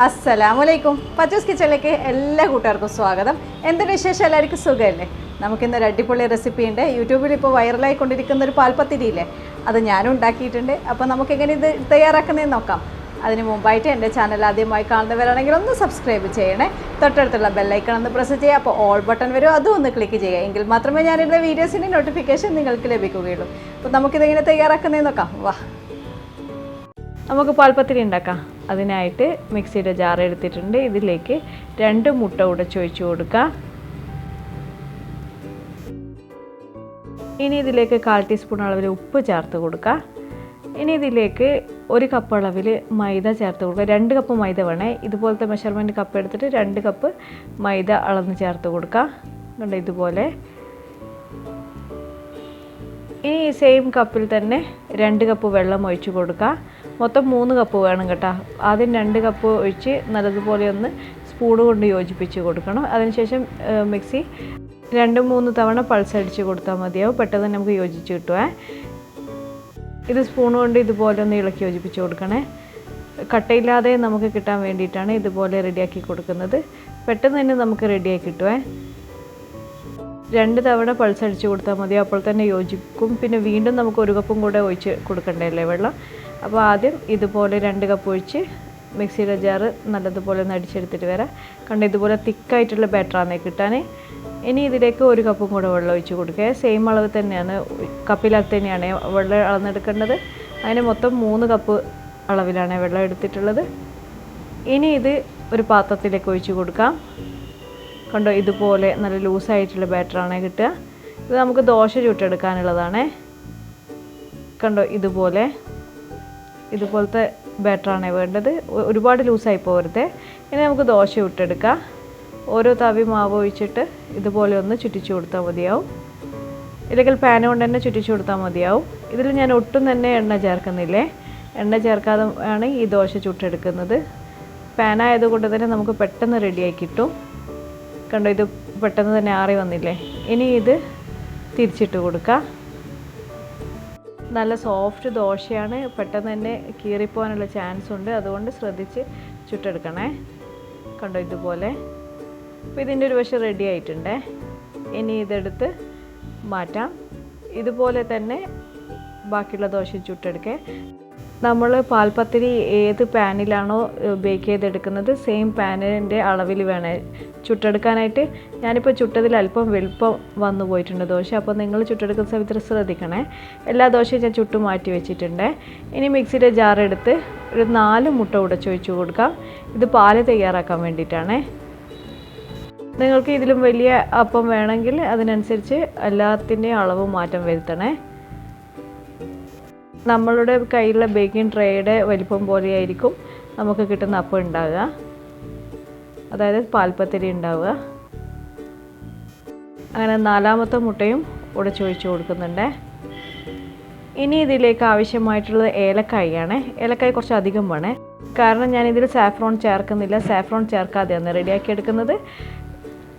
അസ്സലാമലൈക്കും. പച്ചൂസ് കിച്ചണിലേക്ക് എല്ലാ കൂട്ടുകാർക്കും സ്വാഗതം. എന്തൊരു വിശേഷം? എല്ലാവർക്കും സുഖമല്ലേ? നമുക്കിന്ന് ഒരു അടിപൊളി റെസിപ്പി ഉണ്ട്. യൂട്യൂബിൽ ഇപ്പോൾ വൈറലായി കൊണ്ടിരിക്കുന്ന ഒരു പാൽപ്പത്തിരിയില്ലേ അത് ഞാനും ഉണ്ടാക്കിയിട്ടുണ്ട്. അപ്പോൾ നമുക്കെങ്ങനെ ഇത് തയ്യാറാക്കുന്നതെന്ന് നോക്കാം. അതിന് മുമ്പായിട്ട് എന്റെ ചാനൽ ആദ്യമായി കാണുന്നവരാണെങ്കിൽ ഒന്ന് സബ്സ്ക്രൈബ് ചെയ്യണേ. തൊട്ടടുത്തുള്ള ബെല്ലൈക്കൺ ഒന്ന് പ്രസ് ചെയ്യുക. അപ്പോൾ ഓൾ ബട്ടൺ വരും. അതും ഒന്ന് ക്ലിക്ക് ചെയ്യുക. എങ്കിൽ മാത്രമേ ഞാനിടുന്ന വീഡിയോസിന്റെ നോട്ടിഫിക്കേഷൻ നിങ്ങൾക്ക് ലഭിക്കുകയുള്ളൂ. അപ്പോൾ നമുക്കിതെങ്ങനെ തയ്യാറാക്കുന്നതെന്ന് നോക്കാം. വാ. നമുക്ക് പാൽപ്പത്തിരി ഉണ്ടാക്കാം. അതിനായിട്ട് മിക്സിയുടെ ജാർ എടുത്തിട്ടുണ്ട്. ഇതിലേക്ക് രണ്ട് മുട്ട ഉടച്ച് ഒഴിച്ച് കൊടുക്കുക ഇനി ഇതിലേക്ക് കാൽ ടീസ്പൂൺ അളവിൽ ഉപ്പ് ചേർത്ത് കൊടുക്കുക ഇനി ഇതിലേക്ക് ഒരു കപ്പ് അളവിൽ മൈദ ചേർത്ത് കൊടുക്കുക രണ്ട് കപ്പ് മൈദ വേണേ. ഇതുപോലത്തെ മെഷർമെന്റ് കപ്പ് എടുത്തിട്ട് രണ്ട് കപ്പ് മൈദ അളന്ന് ചേർത്ത് കൊടുക്കുക കണ്ട ഇതുപോലെ. ഇനി ഈ സെയിം കപ്പിൽ തന്നെ രണ്ട് കപ്പ് വെള്ളം ഒഴിച്ച് കൊടുക്കുക മൊത്തം മൂന്ന് കപ്പ് വേണം കേട്ടോ. ആദ്യം രണ്ട് കപ്പ് ഒഴിച്ച് നല്ലതുപോലെ ഒന്ന് സ്പൂൺ കൊണ്ട് യോജിപ്പിച്ച് കൊടുക്കണം. അതിനുശേഷം മിക്സി രണ്ട് മൂന്ന് തവണ പൾസ് അടിച്ച് കൊടുത്താൽ മതിയാവും. പെട്ടെന്ന് നമുക്ക് യോജിച്ച് കിട്ടുവേ. ഇത് സ്പൂൺ കൊണ്ട് ഇതുപോലെ ഒന്ന് ഇളക്കി യോജിപ്പിച്ച് കൊടുക്കണേ. കട്ടയില്ലാതെ നമുക്ക് കിട്ടാൻ വേണ്ടിയിട്ടാണ് ഇതുപോലെ റെഡിയാക്കി കൊടുക്കുന്നത്. പെട്ടെന്ന് തന്നെ നമുക്ക് റെഡിയാക്കി കിട്ടുവേ. രണ്ട് തവണ പൾസ് അടിച്ച് കൊടുത്താൽ മതി. അപ്പോൾ തന്നെ യോജിക്കും. പിന്നെ വീണ്ടും നമുക്ക് ഒരു കപ്പും കൂടെ ഒഴിച്ച് കൊടുക്കണ്ടല്ലേ വെള്ളം? അപ്പോൾ ആദ്യം ഇതുപോലെ രണ്ട് കപ്പ് ഒഴിച്ച് മിക്സിയുടെ ജാറ് നല്ലതുപോലെ ഒന്ന് അടിച്ചെടുത്തിട്ട് വരാം. കാരണം ഇതുപോലെ തിക്കായിട്ടുള്ള ബാറ്ററാണേ കിട്ടാനേ. ഇനി ഇതിലേക്ക് ഒരു കപ്പും കൂടെ വെള്ളം ഒഴിച്ച് കൊടുക്കുക. സെയിം അളവ് തന്നെയാണ് കപ്പിലകത്ത് തന്നെയാണ് വെള്ളം അളന്നെടുക്കേണ്ടത്. അതിന് മൊത്തം മൂന്ന് കപ്പ് അളവിലാണ് വെള്ളം എടുത്തിട്ടുള്ളത്. ഇനി ഇത് ഒരു പാത്രത്തിലേക്ക് ഒഴിച്ച് കൊടുക്കാം. കണ്ടോ ഇതുപോലെ നല്ല ലൂസായിട്ടുള്ള ബാറ്ററാണ് കിട്ടുക. ഇത് നമുക്ക് ദോശ ചുട്ടെടുക്കാനുള്ളതാണേ. കണ്ടോ ഇതുപോലെ. ഇതുപോലത്തെ ബാറ്ററാണ് വേണ്ടത്. ഒരുപാട് ലൂസായി പോകരുത്. ഇനി നമുക്ക് ദോശ ചുട്ടെടുക്കാം. ഓരോ തവി മാവ് ഒഴിച്ചിട്ട് ഇതുപോലെ ഒന്ന് ചുറ്റിച്ചു കൊടുത്താൽ മതിയാവും. ഇല്ലെങ്കിൽ പാൻ കൊണ്ട് തന്നെ ചുറ്റിച്ചു കൊടുത്താൽ മതിയാവും. ഇതിൽ ഞാൻ ഒട്ടും തന്നെ എണ്ണ ചേർക്കുന്നില്ലേ? എണ്ണ ചേർക്കാതെ ആണ് ഈ ദോശ ചുട്ടെടുക്കുന്നത്. പാനായതുകൊണ്ട് തന്നെ നമുക്ക് പെട്ടെന്ന് റെഡിയായി കിട്ടും. കണ്ടോ ഇത് പെട്ടെന്ന് തന്നെ ആറി വന്നില്ലേ? ഇനി ഇത് തിരിച്ചിട്ട് കൊടുക്കുക നല്ല സോഫ്റ്റ് ദോശയാണ്. പെട്ടെന്ന് തന്നെ കീറിപ്പോകാനുള്ള ചാൻസ് ഉണ്ട്. അതുകൊണ്ട് ശ്രദ്ധിച്ച് ചുട്ടെടുക്കണേ. കണ്ടോ ഇതുപോലെ. അപ്പോൾ ഇതിന്റെ ഒരു വശം റെഡി ആയിട്ടുണ്ടേ. ഇനി ഇതെടുത്ത് മാറ്റാം. ഇതുപോലെ തന്നെ ബാക്കിയുള്ള ദോശയും ചുട്ടെടുക്കേ. നമ്മൾ പാൽപ്പത്തിരി ഏത് പാനിലാണോ ബേക്ക് ചെയ്തെടുക്കുന്നത് സെയിം പാനിന്റെ അളവിൽ വേണേ. ചുട്ടെടുക്കാനായിട്ട് ഞാനിപ്പോൾ ചുട്ടതിൽ അല്പം വെളുപ്പം വന്നു പോയിട്ടുണ്ട് ദോശ അപ്പോൾ നിങ്ങൾ ചുട്ടെടുക്കുന്ന സമയത്ത് ശ്രദ്ധിക്കണേ. എല്ലാ ദോശയും ഞാൻ ചുട്ടു മാറ്റി വെച്ചിട്ടുണ്ട്. ഇനി മിക്സിയുടെ ജാർ എടുത്ത് ഒരു നാല് മുട്ട ഉടച്ചൊഴിച്ച് കൊടുക്കാം. ഇത് പാൽ തയ്യാറാക്കാൻ വേണ്ടിയിട്ടാണേ. നിങ്ങൾക്ക് ഇതിലും വലിയ അപ്പം വേണമെങ്കിൽ അതിനനുസരിച്ച് എല്ലാത്തിന്റെയും അളവ് മാറ്റം വരുത്തണേ. നമ്മളുടെ കയ്യിലുള്ള ബേക്കിംഗ് ട്രേയുടെ വലിപ്പം പോലെയായിരിക്കും നമുക്ക് കിട്ടുന്ന അപ്പം ഉണ്ടാവുക. അതായത് പാൽപ്പത്തിരി ഉണ്ടാവുക. അങ്ങനെ നാലാമത്തെ മുട്ടയും ഉടച്ചൊഴിച്ച് കൊടുക്കുന്നുണ്ട്. ഇനി ഇതിലേക്ക് ആവശ്യമായിട്ടുള്ളത് ഏലക്കായാണ്. ഏലക്കായ കുറച്ച് അധികം വേണേ. കാരണം ഞാൻ ഇതിൽ സാഫ്രോൺ ചേർക്കുന്നില്ല. സാഫ്രോൺ ചേർക്കാതെയാണ് റെഡിയാക്കി എടുക്കുന്നത്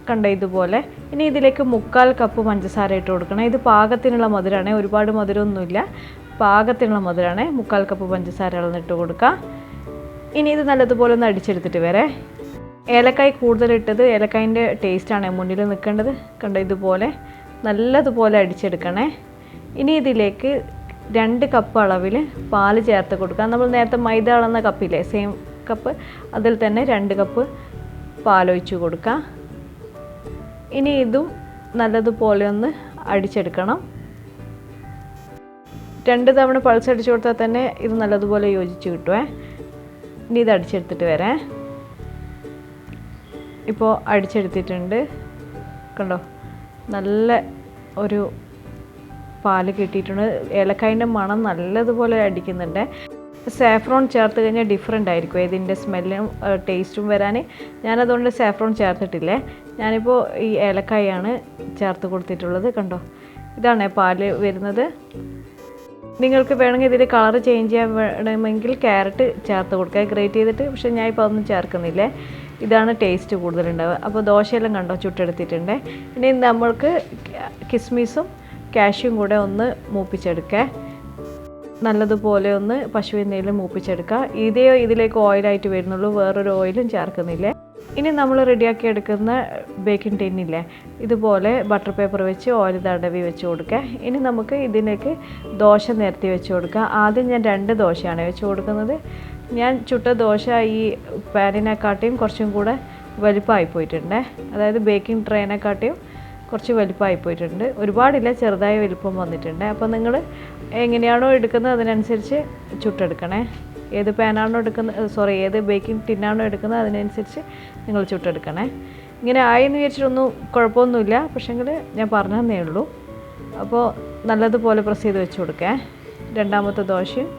കണ്ട ഇതുപോലെ. ഇനി ഇതിലേക്ക് മുക്കാൽ കപ്പ് പഞ്ചസാര ഇട്ട് കൊടുക്കണം. ഇത് പാകത്തിനുള്ള മധുരമാണ് ഒരുപാട് മധുരമൊന്നുമില്ല. പാകത്തിനുള്ള മധുരമാണ് മുക്കാൽ കപ്പ് പഞ്ചസാര ഇളന്നിട്ട് കൊടുക്കുക ഇനി ഇത് നല്ലതുപോലെ ഒന്ന് അടിച്ചെടുത്തിട്ട് വരെ. ഏലക്കായ് കൂടുതലിട്ടത് ഏലക്കായന്റെ ടേസ്റ്റാണ് മുന്നിൽ നിൽക്കേണ്ടത്. കണ്ട ഇതുപോലെ നല്ലതുപോലെ അടിച്ചെടുക്കണേ. ഇനി ഇതിലേക്ക് രണ്ട് കപ്പ് അളവിൽ പാൽ ചേർത്ത് കൊടുക്കുക നമ്മൾ നേരത്തെ മൈദ അളന്ന കപ്പില്ലേ സെയിം കപ്പ് അതിൽ തന്നെ രണ്ട് കപ്പ് പാലൊഴിച്ച് കൊടുക്കുക ഇനി ഇതും നല്ലതുപോലെ ഒന്ന് അടിച്ചെടുക്കണം. രണ്ട് തവണ പൾസ് അടിച്ചു കൊടുത്താൽ തന്നെ ഇത് നല്ലതുപോലെ യോജിച്ച് കിട്ടുമേ ഇനി ഇത് അടിച്ചെടുത്തിട്ട് വരാം. ഇപ്പോൾ അടിച്ചെടുത്തിട്ടുണ്ട്. കണ്ടോ? നല്ല ഒരു പാൽ കിട്ടിയിട്ടുണ്ട്. ഏലക്കായന്റെ മണം നല്ലതുപോലെ അടിക്കുന്നുണ്ട്. സാഫ്രോൺ ചേർത്ത് കഴിഞ്ഞാൽ ഡിഫറെന്റ് ആയിരിക്കും. ഇതിന്റെ സ്മെല്ലും ടേസ്റ്റും വരാൻ ഞാനതുകൊണ്ട് സാഫ്രോൺ ചേർത്തിട്ടില്ലേ? ഞാനിപ്പോൾ ഈ ഏലക്കായാണ് ചേർത്ത് കൊടുത്തിട്ടുള്ളത്. കണ്ടോ? ഇതാണ് പാൽ വരുന്നത്. നിങ്ങൾക്ക് വേണമെങ്കിൽ ഇതിൽ കളർ ചേഞ്ച് ചെയ്യാൻ വേണമെങ്കിൽ ക്യാരറ്റ് ചേർത്ത് കൊടുക്കുക. ഗ്രേറ്റ് ചെയ്തിട്ട് പക്ഷെ ഞാൻ ഇപ്പോൾ ഒന്നും ചേർക്കുന്നില്ല. ഇതാണ് ടേസ്റ്റ് കൂടുതലുണ്ടാവുക. അപ്പോൾ ദോശയെല്ലാം കണ്ടോ? ചുട്ടെടുത്തിട്ടുണ്ട്. ഇനി നമ്മൾക്ക് കിസ്മിസും കാഷ്യും കൂടെ ഒന്ന് മൂപ്പിച്ചെടുക്കുക. നല്ലതുപോലെ ഒന്ന് പശുവിൻ നെയ്യിൽ മൂപ്പിച്ചെടുക്കുക. ഇതേ ഇതിലേക്ക് ഓയിലായിട്ട് വരുന്നുള്ളൂ. വേറൊരു ഓയിലും ചേർക്കുന്നില്ല. ഇനി നമ്മൾ റെഡിയാക്കി എടുക്കുന്ന ബേക്കിംഗ് ടിന്നില്ലേ ഇതുപോലെ ബട്ടർ പേപ്പർ വെച്ച് ഓയിൽ തടവി വെച്ച് കൊടുക്കുക. ഇനി നമുക്ക് ഇതിലേക്ക് ദോശ നിരത്തി വെച്ച് കൊടുക്കുക. ആദ്യം ഞാൻ രണ്ട് ദോശയാണ് വെച്ച് കൊടുക്കുന്നത്. ഞാൻ ചുട്ട ദോശ ഈ പാനിനെക്കാട്ടിയും കുറച്ചും കൂടെ വലിപ്പമായി പോയിട്ടുണ്ട്. അതായത് ബേക്കിംഗ് ട്രെയിനെക്കാട്ടിയും കുറച്ച് വലിപ്പമായി പോയിട്ടുണ്ട്. ഒരുപാടില്ല ചെറുതായ വലുപ്പം വന്നിട്ടുണ്ട്. അപ്പോൾ നിങ്ങൾ എങ്ങനെയാണോ എടുക്കുന്നത് അതിനനുസരിച്ച് ചുട്ടെടുക്കണേ. ഏത് പാനാണോ എടുക്കുന്നത് സോറി ഏത് ബേക്കിംഗ് ടിന്നാണോ എടുക്കുന്നത് അതിനനുസരിച്ച് നിങ്ങൾ ചുട്ടെടുക്കണേ. ഇങ്ങനെ ആയെന്ന് വിചാരിച്ചിട്ടൊന്നും കുഴപ്പമൊന്നുമില്ല. പക്ഷേങ്കിൽ ഞാൻ പറഞ്ഞതന്നേ ഉള്ളൂ. അപ്പോൾ നല്ലതുപോലെ പ്രസ് ചെയ്ത് വെച്ച് കൊടുക്കേ. രണ്ടാമത്തെ ദോശയും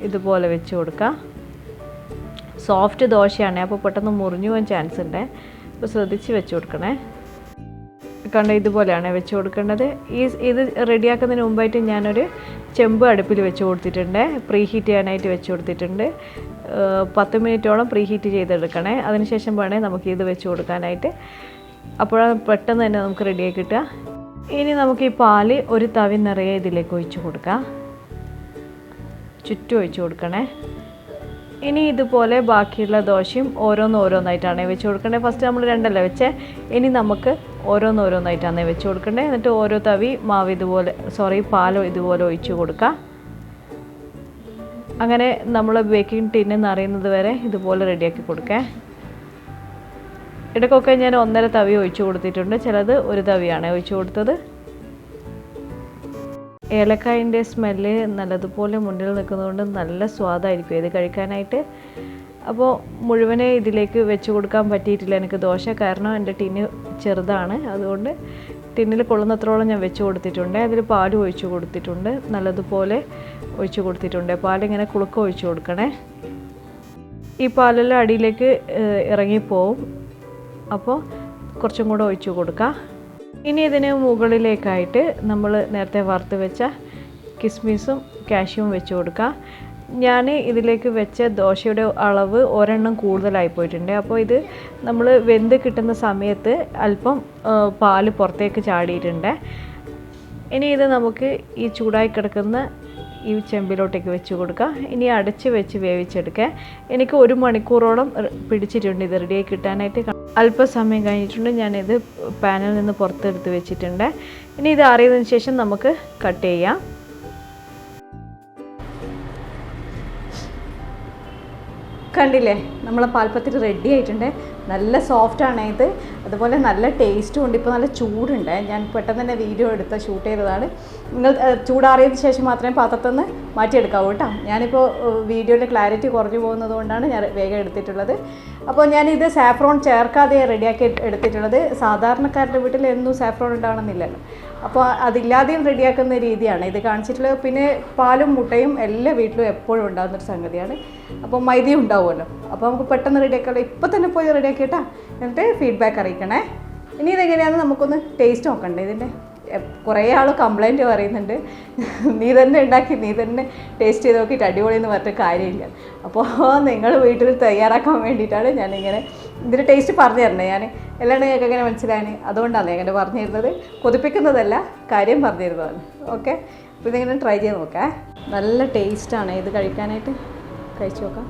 ഇതുപോലെ വെച്ച് കൊടുക്കുക സോഫ്റ്റ് ദോശയാണ്. അപ്പോൾ പെട്ടെന്ന് മുറിഞ്ഞു പോകാൻ ചാൻസ് ഉണ്ട് അപ്പോൾ ശ്രദ്ധിച്ച് വെച്ച് കൊടുക്കണേ. കണ്ട ഇതുപോലെയാണ് വെച്ച് കൊടുക്കേണ്ടത്. ഈ ഇത് റെഡിയാക്കുന്നതിന് മുമ്പായിട്ട് ഞാനൊരു ചെമ്പ് അടുപ്പിൽ വെച്ച് കൊടുത്തിട്ടുണ്ട്. പ്രീ ഹീറ്റ് ചെയ്യാനായിട്ട് വെച്ച് കൊടുത്തിട്ടുണ്ട്. പത്ത് മിനിറ്റോളം പ്രീ ഹീറ്റ് ചെയ്തെടുക്കണേ. അതിനുശേഷം വേണേൽ നമുക്ക് ഇത് വെച്ച് കൊടുക്കാനായിട്ട്. അപ്പോഴാണ് പെട്ടെന്ന് തന്നെ നമുക്ക് റെഡിയായി കിട്ടുക. ഇനി നമുക്ക് ഈ പാൽ ഒരു തവി നിറയെ ഇതിലേക്ക് ഒഴിച്ച് കൊടുക്കാം. ചുറ്റും ഒഴിച്ച് കൊടുക്കണേ. ഇനി ഇതുപോലെ ബാക്കിയുള്ള ദോശയും ഓരോന്നോരോന്നായിട്ടാണ് വെച്ച് കൊടുക്കേണ്ടത് ഫസ്റ്റ് നമ്മൾ രണ്ടല്ല വെച്ചേ? ഇനി നമുക്ക് ഓരോന്നോരോന്നായിട്ടാണ് വെച്ച് കൊടുക്കേണ്ടത് എന്നിട്ട് ഓരോ തവി മാവ് ഇതുപോലെ സോറി പാൽ ഇതുപോലെ ഒഴിച്ച് കൊടുക്കുക അങ്ങനെ നമ്മൾ ബേക്കിംഗ് ടിന്ന് നിറയുന്നത് വരെ ഇതുപോലെ റെഡിയാക്കി കൊടുക്കേ. ഇടയ്ക്കൊക്കെ ഞാൻ ഒന്നര തവി ഒഴിച്ചു കൊടുത്തിട്ടുണ്ട്. ചിലത് ഒരു തവിയാണ് ഒഴിച്ചു കൊടുത്തത്. ഏലക്കായന്റെ സ്മെല്ല് നല്ലതുപോലെ മുന്നിൽ നിൽക്കുന്നതുകൊണ്ട് നല്ല സ്വാദായിരിക്കും ഇത് കഴിക്കാനായിട്ട്. അപ്പോൾ മുഴുവനെ ഇതിലേക്ക് വെച്ച് കൊടുക്കാൻ പറ്റിയിട്ടില്ല. എനിക്ക് ദോശ കാരണം എന്റെ ടിന്ന് ചെറുതാണ്. അതുകൊണ്ട് ടിന്നിൽ കൊള്ളുന്നത്രോളം ഞാൻ വെച്ച് കൊടുത്തിട്ടുണ്ട്. അതിൽ പാൽ ഒഴിച്ച് കൊടുത്തിട്ടുണ്ട്. നല്ലതുപോലെ ഒഴിച്ച് കൊടുത്തിട്ടുണ്ട്. പാലിങ്ങനെ കുളുക്ക ഒഴിച്ച് കൊടുക്കണേ. ഈ പാലെല്ലാം അടിയിലേക്ക് ഇറങ്ങിപ്പോവും. അപ്പോൾ കുറച്ചും കൂടെ ഒഴിച്ച് കൊടുക്കുക ഇനി ഇതിന് മുകളിലേക്കായിട്ട് നമ്മൾ നേരത്തെ വറുത്ത് വെച്ച കിസ്മിസും കാഷ്യവും വെച്ച് കൊടുക്കുക ഞാൻ ഇതിലേക്ക് വെച്ച ദോശയുടെ അളവ് ഒരെണ്ണം കൂടുതലായി പോയിട്ടുണ്ട്. അപ്പോൾ ഇത് നമ്മൾ വെന്ത് കിട്ടുന്ന സമയത്ത് അല്പം പാൽ പുറത്തേക്ക് ചാടിയിട്ടുണ്ട്. ഇനി ഇത് നമുക്ക് ഈ ചൂടായി കിടക്കുന്ന ഈ ചെമ്പിലോട്ടേക്ക് വെച്ച് കൊടുക്കുക ഇനി അടച്ച് വെച്ച് വേവിച്ചെടുക്കുക എനിക്ക് ഒരു മണിക്കൂറോളം പിടിച്ചിട്ടുണ്ട് ഇത് റെഡിയായി കിട്ടാനായിട്ട്. അല്പസമയം കഴിഞ്ഞിട്ടുണ്ട്. ഞാനിത് പാനിൽ നിന്ന് പുറത്തെടുത്ത് വെച്ചിട്ടുണ്ട്. ഇനി ഇത് അറിയതിന് ശേഷം നമുക്ക് കട്ട് ചെയ്യാം. കണ്ടില്ലേ? നമ്മളെ പാൽപ്പത്തിരി റെഡി ആയിട്ടുണ്ട്. നല്ല സോഫ്റ്റ് ആണ് ഇത്. അതുപോലെ നല്ല ടേസ്റ്റും ഉണ്ട്. ഇപ്പോൾ നല്ല ചൂടുണ്ട്. ഞാൻ പെട്ടെന്ന് തന്നെ വീഡിയോ എടുത്ത് ഷൂട്ട് ചെയ്തതാണ്. നിങ്ങൾ ചൂടാറിയതിന് ശേഷം മാത്രമേ പാത്രത്തിൽ നിന്ന് മാറ്റിയെടുക്കാവൂ കേട്ടോ. ഞാനിപ്പോൾ വീഡിയോയുടെ ക്ലാരിറ്റി കുറഞ്ഞു പോകുന്നത് കൊണ്ടാണ് ഞാൻ വേഗം എടുത്തിട്ടുള്ളത്. അപ്പോൾ ഞാനിത് സാഫ്രോൺ ചേർക്കാതെ റെഡിയാക്കി എടുത്തിട്ടുള്ളത്. സാധാരണക്കാരുടെ വീട്ടിൽ എന്നും സാഫ്രോൺ ഉണ്ടാവണമെന്നില്ലല്ലോ. അപ്പോൾ അതില്ലാതെയും റെഡിയാക്കുന്ന രീതിയാണ്. ഇത് കാണിച്ചിട്ടുള്ളത്. പിന്നെ പാലും മുട്ടയും എല്ലാ വീട്ടിലും എപ്പോഴും ഉണ്ടാകുന്നൊരു സംഗതിയാണ്. അപ്പോൾ മൈദയും ഉണ്ടാവുമല്ലോ. അപ്പോൾ നമുക്ക് പെട്ടെന്ന് റെഡിയാക്കാമല്ലോ ഇപ്പോൾ തന്നെ പോയി റെഡിയാക്കിയിട്ടാ. എന്നിട്ട് ഫീഡ്ബാക്ക് അറിയിക്കണേ. ഇനി ഇതെങ്ങനെയാണെന്ന് നമുക്കൊന്ന് ടേസ്റ്റ് നോക്കണ്ടേ ഇതിന്റെ കുറേ ആൾ കംപ്ലൈന്റ് പറയുന്നുണ്ട്. നീ തന്നെ ഉണ്ടാക്കി നീ തന്നെ ടേസ്റ്റ് ചെയ്ത് നോക്കിയിട്ട് അടിപൊളി എന്ന് പറഞ്ഞിട്ട് കാര്യമില്ല. അപ്പോൾ നിങ്ങൾ വീട്ടിൽ തയ്യാറാക്കാൻ വേണ്ടിയിട്ടാണ് ഞാനിങ്ങനെ ഇതിന്റെ ടേസ്റ്റ് പറഞ്ഞു തരണേ ഞാൻ എല്ലാം നിങ്ങൾക്ക് എങ്ങനെ മനസ്സിലായേ അതുകൊണ്ടാണ് ഞാൻ ഇങ്ങനെ പറഞ്ഞു തരുന്നത്. കൊതിപ്പിക്കുന്നതല്ല കാര്യം പറഞ്ഞു തരുന്നതാണ്. ഓക്കെ? അപ്പോൾ ഇതിങ്ങനെ ട്രൈ ചെയ്ത് നോക്കാം. നല്ല ടേസ്റ്റാണ് ഇത് കഴിക്കാനായിട്ട് കഴിച്ചു നോക്കാം.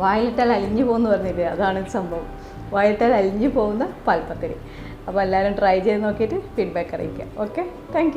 വായിലിട്ടാൽ അലിഞ്ഞു പോകുമെന്ന് പറഞ്ഞില്ലേ? അതാണ് സംഭവം. വായിലിട്ടാൽ അലിഞ്ഞു പോകുന്ന പാൽപ്പത്തിരി. അപ്പോൾ എല്ലാവരും ട്രൈ ചെയ്ത് നോക്കിയിട്ട് ഫീഡ്ബാക്ക് അറിയിക്കുക. Okay thank